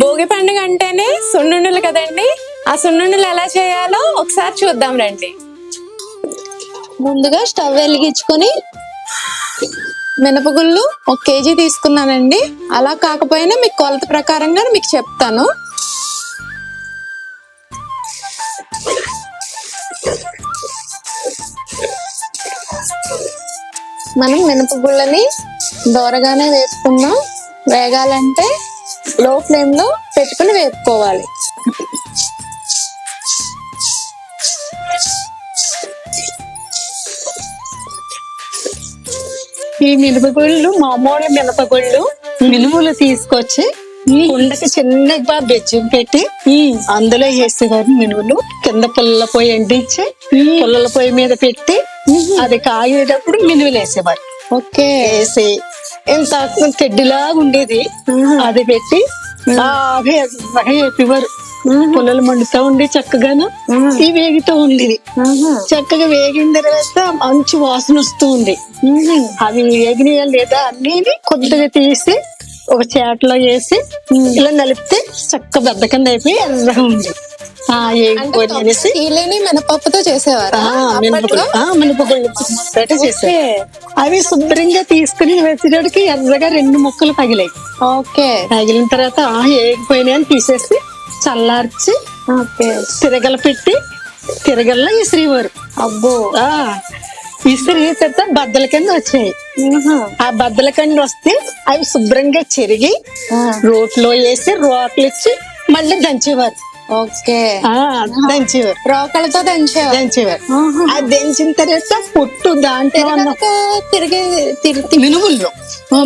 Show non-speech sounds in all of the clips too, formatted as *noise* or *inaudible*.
భోగి పండుగ అంటేనే సున్నుండలు కదండి? ఆ సున్నుండలు ఎలా చేయాలో ఒకసారి చూద్దాం రండి. ముందుగా స్టవ్ వెలిగించుకొని మినపగుళ్ళు ఒక కేజీ తీసుకున్నానండి. అలా కాకపోయినా మీకు కొలత ప్రకారంగా మీకు చెప్తాను. మనం మినపగుళ్ళని దోరగానే వేసుకుందాం. వేగాలంటే లో ఫ్లేమ్లో పెట్టుకుని వేపుకోవాలి. ఈ మినపగుళ్ళు మామూలు మినపగుళ్ళు మినుములు తీసుకొచ్చి కుండకి చిన్నగా బెజ్జం పెట్టి అందులో వేసేవారు మినుములు. కింద పుల్ల పొయ్యి ఎండించి పుల్లల పొయ్యి మీద పెట్టి అది కాగేటప్పుడు మినుములు వేసేవారు. ఓకే. వేసి ఇంత తెడ్డిలాగా ఉండేది. అది పెట్టి చెప్పేవారు పుల్లలు మండుతా ఉండి చక్కగాను. ఇవి వేగుతూ ఉండేది. చక్కగా వేగిన తర్వాత మంచి వాసన వస్తూ ఉంది. అవి వేగినాయా లేదా అన్ని కొద్దిగా తీసి ఒక చేటలో వేసి ఇలా నలిపితే చక్క బెద్ద కింద అయిపోయి ఎర్రగా ఉంది. అనేసి? మినపప్పుతో చేసేవారు? మినపగుళ్ళు చేశారు అవి శుభ్రంగా తీసుకుని వేసేటడికి ఎర్రగా రెండు ముక్కలు పగిలాయి. ఓకే. పగిలిన తర్వాత ఆ ఏగిపోయినాయని తీసేసి చల్లార్చి తిరగల పెట్టి తిరగల్లో ఇసిరేవారు. అబ్బో. ఇసిరి తర్వాత బద్దల కింద వచ్చాయి. ఆ బద్దల కింద వస్తే అవి శుభ్రంగా చెరిగి రోట్లో వేసి రోట్లు ఇచ్చి మళ్ళీ దంచేవారు. ఓకే. దంచేవారు రోకలతో దంచేవారు దంచేవారు ఆ దంచిన తర్వాత పొట్టు దాంట్లో తిరిగి మినుముల్లో.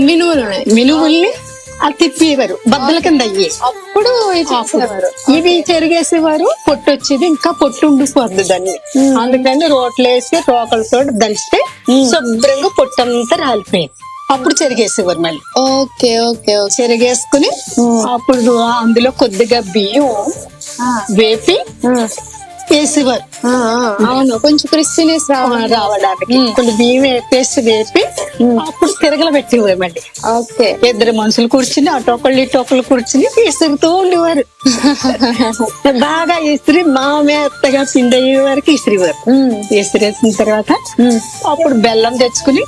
మినుములు మినుముల్ని. అది తిప్పేవారు. బద్దల కింద అయ్యి. అప్పుడు ఇవి చెరిగేసేవారు. పొట్టు వచ్చేది ఇంకా పొట్టు ఉండిపోద్ది దాన్ని అందుకని రోట్లు వేసి రోకలతో దంచితే శుభ్రంగా పొట్టు అంతా రాలిపోయింది. అప్పుడు చెరిగేసేవారు మళ్ళీ. ఓకే ఓకే చెరిగేసుకుని అప్పుడు అందులో కొద్దిగా బియ్యం వేపి వేసేవారు అవును. కొంచెం క్రిస్పీనెస్ రావడానికి. కొన్ని బియ్యం వేపేసి వేపి అప్పుడు తిరగల పెట్టేవారు మళ్ళీ ఓకే. ఇద్దరు మనుషులు కూర్చుని అటొకళ్ళు ఇటొకళ్ళు కూర్చుని విసురుతూ ఉండేవారు. *laughs* బాగా ఇసిరి మా మెత్తగా పిండి అయ్యే వరకు ఇసిరేవారు ఉమ్, ఇసిరేసిన తర్వాత అప్పుడు బెల్లం తెచ్చుకుని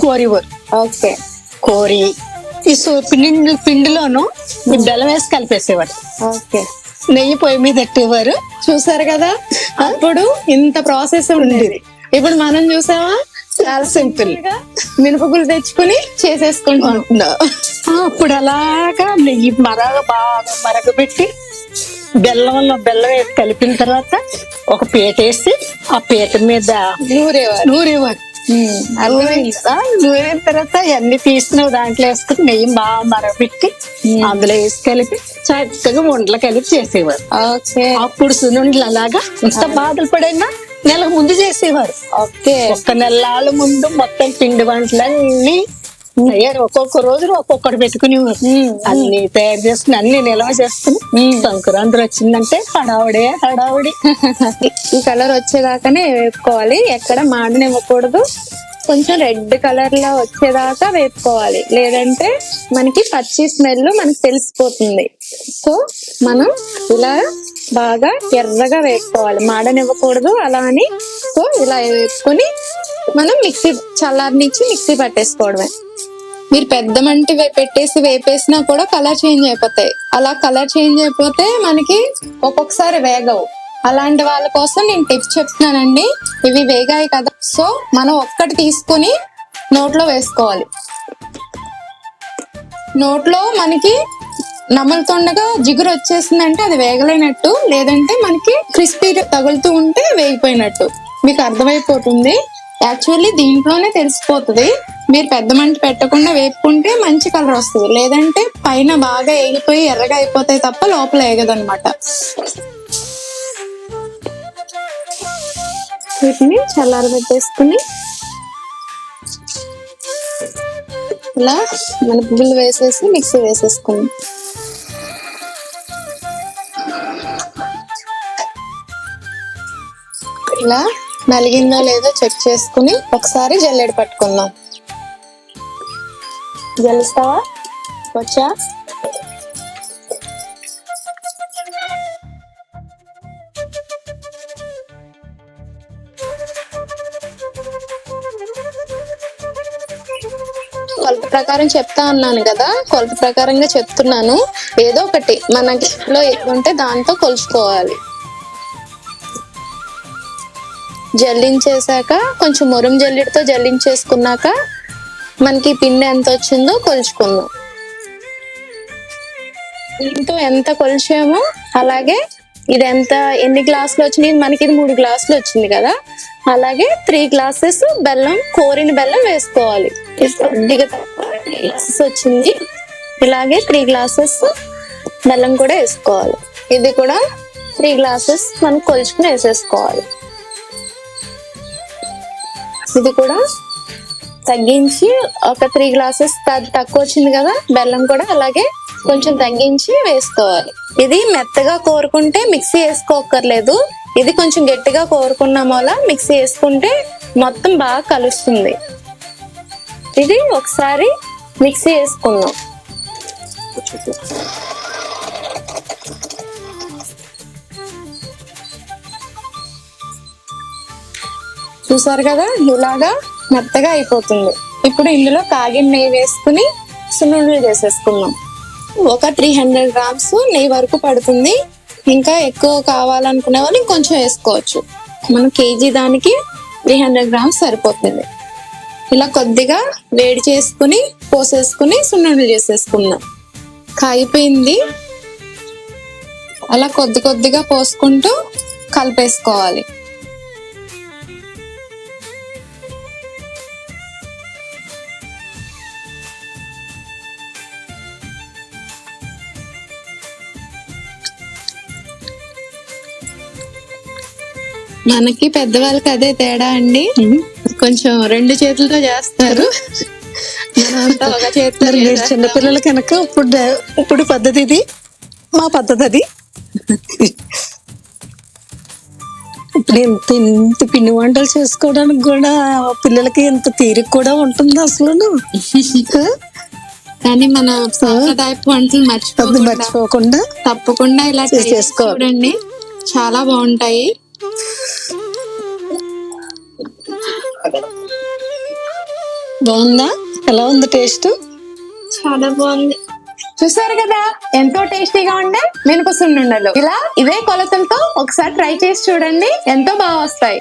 కోరేవారు ఓకే. కోరి ఈ సో- పిండి పిండిలోను ఈ బెల్లం వేసి కలిపేసేవారు. ఓకే. నెయ్యి పొయ్యి మీద పెట్టేవారు చూసారు కదా? అప్పుడు ఇంత ప్రాసెస్ ఉండేది. ఇప్పుడు మనం చూసామా చాలా సింపుల్. గా మినపగుళ్ళు తెచ్చుకుని చేసేసుకుంటున్నాం. అప్పుడు అలాగా నెయ్యి మరగ బాగా మరగబెట్టి బెల్లంలో బెల్లం వేసి కలిపిన తర్వాత ఒక పీట వేసి ఆ పీట మీద నూరేవారు. నూరేవారు. నూరిన తర్వాత అన్ని తీసుకుని దాంట్లో వేసుకుని నెయ్యి బాగా మరగబెట్టి అందులో వేసి కలిపి చక్కగా వంటలు కలిపి చేసేవారు. ఓకే. అప్పుడు సున్నుండలు అలాగా ఎంత బాధలు పడైనా నెలకు ముందు చేసేవారు. ఓకే. ఒక్క నెలల ముందు మొత్తం పిండి వంటలన్నీ తయారు ఒక్కొక్క రోజు ఒక్కొక్కటి పెట్టుకునేవారు అన్ని తయారు చేసుకుని అన్ని నిల్వ చేసుకుని సంక్రాంతి వచ్చిందంటే హడావుడే హడావుడి. ఈ కలర్ వచ్చేదాకానే వేపుకోవాలి. ఎక్కడ మాడనివ్వకూడదు కొంచెం రెడ్ కలర్లో వచ్చేదాకా వేపుకోవాలి. లేదంటే మనకి పచ్చి స్మెల్ మనకి తెలిసిపోతుంది. సో మనం ఇలా బాగా ఎర్రగా వేసుకోవాలి మాడనివ్వకూడదు అలా అని. సో ఇలా వేసుకొని మనం మిక్సీ చల్లారనిచ్చి మిక్సీ పట్టేసుకోవడమే. మీరు పెద్ద మంటి పెట్టేసి వేపేసినా కూడా కలర్ చేంజ్ అయిపోతాయి. అలా కలర్ చేంజ్ అయిపోతే మనకి ఒక్కొక్కసారి వేగవు. అలాంటి వాళ్ళ కోసం నేను టిప్స్ చెప్తున్నానండి. ఇవి వేగాయి కదా. సో మనం ఒక్కటి తీసుకొని నోట్లో వేసుకోవాలి. నోట్లో మనకి నమలుతుండగా జిగురు వచ్చేసిందంటే అది వేగలేనట్టు లేదంటే మనకి క్రిస్పీ తగులుతూ ఉంటే వేగిపోయినట్టు. మీకు అర్థమైపోతుంది? యాక్చువల్లీ దీంట్లోనే తెలిసిపోతుంది. మీరు పెద్ద మంట పెట్టకుండా వేపుకుంటే మంచి కలర్ వస్తుంది. లేదంటే పైన బాగా ఏగిపోయి ఎర్రగా అయిపోతాయి తప్ప లోపల ఏగదనమాట. వీటిని చల్లారబెట్టేసుకుని ఇలా మన పువ్వులు వేసేసి మిక్సీ వేసేసుకుందాం. ఇలా నలిగిందో లేదో చెక్ చేసుకుని ఒకసారి జల్లెడ పట్టుకుందాం. జల్లిస్తావా వచ్చా? కొలత ప్రకారం చెప్తా అన్నాను కదా కొలత ప్రకారంగా చెప్తున్నాను. ఏదో ఒకటి మనకి లో ఉంటే దాంతో కొలుచుకోవాలి. జల్లించేసాక కొంచెం మురం జల్లిడితో జల్లించేసుకున్నాక మనకి పిండి ఎంత వచ్చిందో కొలుచుకుందాం. దీంతో ఎంత కొలిచామో అలాగే ఇది ఎంత ఎన్ని గ్లాసులు వచ్చినాయి? మనకి ఇది మూడు గ్లాసులు వచ్చింది కదా? అలాగే త్రీ గ్లాసెస్ బెల్లం కోరిన బెల్లం వేసుకోవాలి. కొద్దిగా గ్లాసెస్ వచ్చింది. ఇలాగే త్రీ గ్లాసెస్ బెల్లం కూడా వేసుకోవాలి. ఇది కూడా త్రీ గ్లాసెస్ మనం కొలుచుకుని వేసేసుకోవాలి. ఇది కూడా తగ్గించి ఒక త్రీ గ్లాసెస్ తక్కువ వచ్చింది కదా బెల్లం కూడా అలాగే కొంచెం తగ్గించి వేసుకోవాలి. ఇది మెత్తగా కోరుకుంటే మిక్సీ వేసుకోకర్లేదు ఇది కొంచెం గట్టిగా కోరుకున్నాం వల్ల మిక్సీ వేసుకుంటే మొత్తం బాగా కలుస్తుంది. ఇది ఒకసారి మిక్సీ వేసుకుందాం. చూసారు కదా? ఇలాగా మెత్తగా అయిపోతుంది. ఇప్పుడు ఇందులో కాగిన నెయ్యి వేసుకుని సున్నుండలు చేసేసుకుందాం. ఒక త్రీ హండ్రెడ్ గ్రామ్స్ నెయ్యి వరకు పడుతుంది. ఇంకా ఎక్కువ కావాలనుకునే వాళ్ళు ఇంకొంచెం వేసుకోవచ్చు. మనం కేజీ దానికి త్రీ హండ్రెడ్ గ్రామ్స్ సరిపోతుంది. ఇలా కొద్దిగా వేడి చేసుకుని పోసేసుకుని సున్నుండలు చేసేసుకుందాం. కాయిపోయింది అలా కొద్ది కొద్దిగా పోసుకుంటూ కలిపేసుకోవాలి. మనకి పెద్దవాళ్ళకి అదే తేడా అండి. కొంచెం రెండు చేతులతో చేస్తారు. మనమంతా ఒక చేతితో మరి మీరు చేసేస్తాం. చిన్నపిల్లలు కనుక ఇప్పుడు ఇప్పుడు పద్ధతి ఇది మా పద్ధతి అది. ఇప్పుడు ఇంత ఇంత పిండి వంటలు చేసుకోవడానికి కూడా పిల్లలకి ఇంత తీరిక కూడా ఉంటుంది అసలు *laughs* కానీ మన సాంప్రదాయపు వంటలు మర్చిపోకుండా మర్చిపోకుండా తప్పకుండా ఇలా చేసి ట్రై చేసి చేసుకోవాలి. చూడండి. చాలా బాగుంటాయి. బాగుందా? ఎలా ఉంది టేస్ట్? చాలా బాగుంది. చూసారు కదా ఎంతో టేస్టీగా ఉండే మినప సున్నుండలు. ఇలా ఇదే కొలతలతో ఒకసారి ట్రై చేసి చూడండి ఎంతో బాగా వస్తాయి.